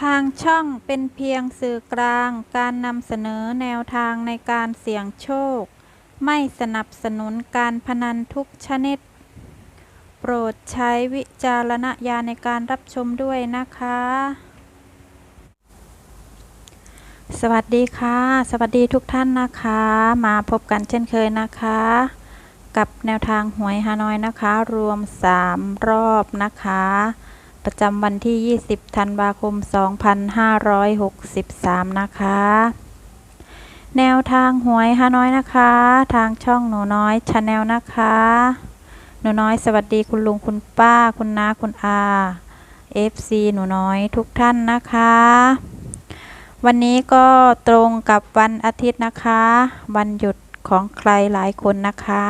ทางช่องเป็นเพียงสื่อกลางการนำเสนอแนวทางในการเสี่ยงโชค ไม่สนับสนุนการพนันทุกชนิด โปรดใช้วิจารณญาณในการรับชมด้วยนะคะ สวัสดีค่ะ สวัสดีทุกท่านนะคะ มาพบกันเช่นเคยนะคะ กับแนวทางหวยฮานอยนะคะ รวม 3 รอบนะคะ ประจำวันที่ 20 ธันวาคม 2563 นะคะ แนวทางหวยฮาน้อยนะคะ ทางช่องหนูน้อยชาแนลนะคะ หนูน้อยสวัสดีคุณลุงคุณป้าคุณน้าคุณอา FC หนูน้อยทุกท่านนะคะ วันนี้ก็ตรงกับวันอาทิตย์นะคะ วันหยุดของใครหลายคนนะคะ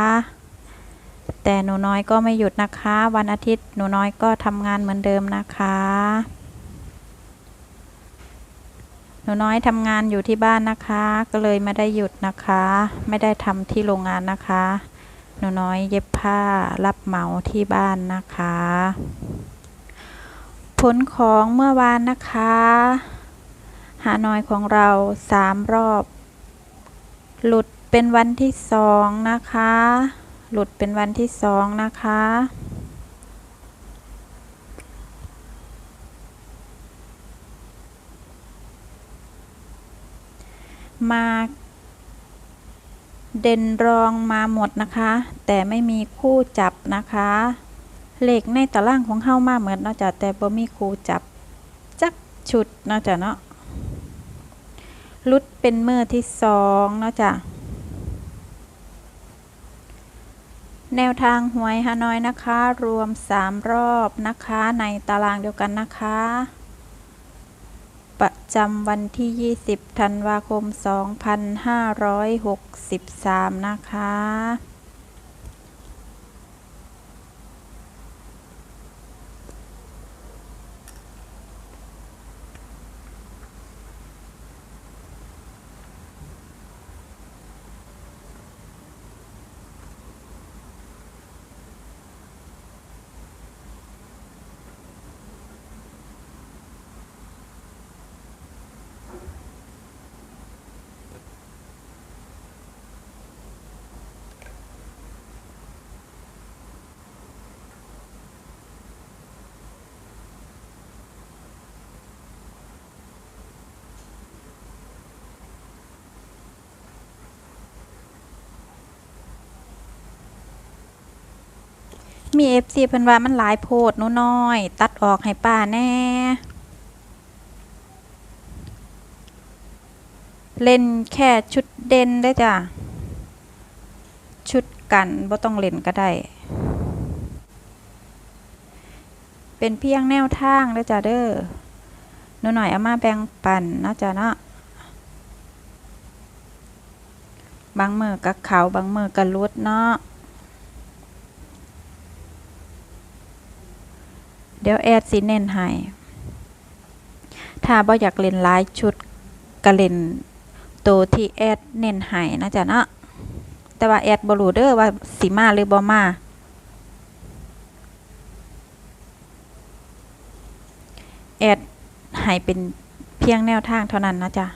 แต่หนูน้อยก็ไม่หยุดนะคะ วันอาทิตย์หนูน้อยก็ทำงานเหมือนเดิมนะคะ หนูน้อยทำงานอยู่ที่บ้านนะคะ ก็เลยไม่ได้หยุดนะคะ ไม่ได้ทำที่โรงงานนะคะ หนูน้อยเย็บผ้ารับเหมาที่บ้านนะคะ ผลของเมื่อวานนะคะหาน้อยของเราสามรอบ หลุดเป็นวันที่สองนะคะ หลุดเป็นวันที่สองนะคะ มาเด่นรองมาหมดนะคะ แต่ไม่มีคู่จับนะคะเหลขในตารางของเฮามาเหมือนเนาะจ้ะแต่บ่มีคู่จับ จักชุดเนาะจ้ะเนาะรุดเป็นเมื่อที่สองเนาะจ้ะ แนวทางหวยฮานอยนะคะ รวม 3 รอบนะคะ ในตารางเดียวกันนะคะ ประจำวันที่ 20 ธันวาคม 2563 นะคะ มีเอฟซีเพิ่นว่ามันหลายโพดหนูน้อย ตัดออกให้ป้าแน่ เล่นแค่ชุดเด่นได้จ้ะ ชุดกันบ่ต้องเล่นก็ได้ เป็นเพียงแนวทางเด้จ้ะเด้อหนูหน่อยเอามาแบ่งปันนาะจ้ะเนาะบางมือกับเขาบางมือกับรุดเนาะ เดี๋ยวแอดสิเน้นให้ถ้าบ่อยากเล่นหลายชุดก็เล่นตัวที่แอดเน้นให้นะจ๊ะเนาะแต่ว่าแอดบ่รู้เด้อว่าสิมาหรือบ่มาแอดให้เป็นเพียงแนวทางเท่านั้นนะจ๊ะ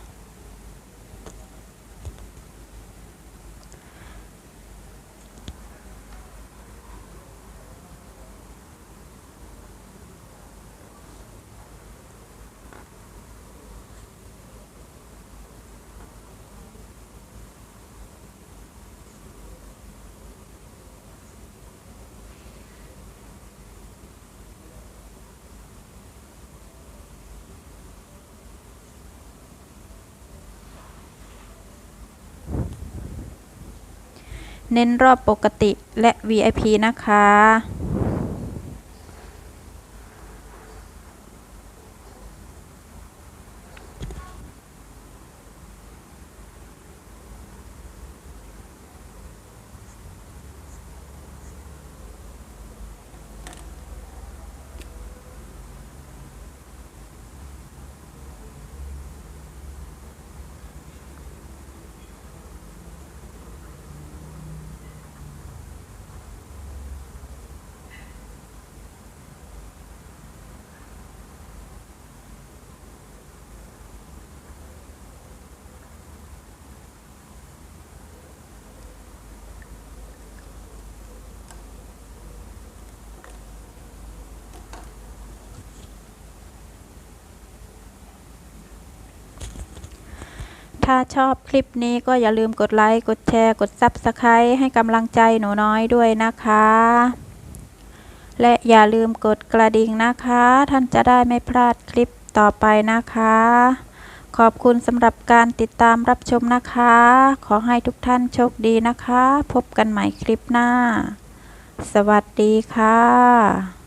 เน้นรอบปกติและ VIP นะคะ ถ้าชอบคลิปนี้ก็อย่าลืมกดไลค์ กดแชร์ กด Subscribe ให้กำลังใจหนูน้อยด้วยนะคะ และอย่าลืมกดกระดิ่งนะคะ ท่านจะได้ไม่พลาดคลิปต่อไปนะคะ ขอบคุณสำหรับการติดตามรับชมนะคะ ขอให้ทุกท่านโชคดีนะคะ พบกันใหม่คลิปหน้า สวัสดีค่ะ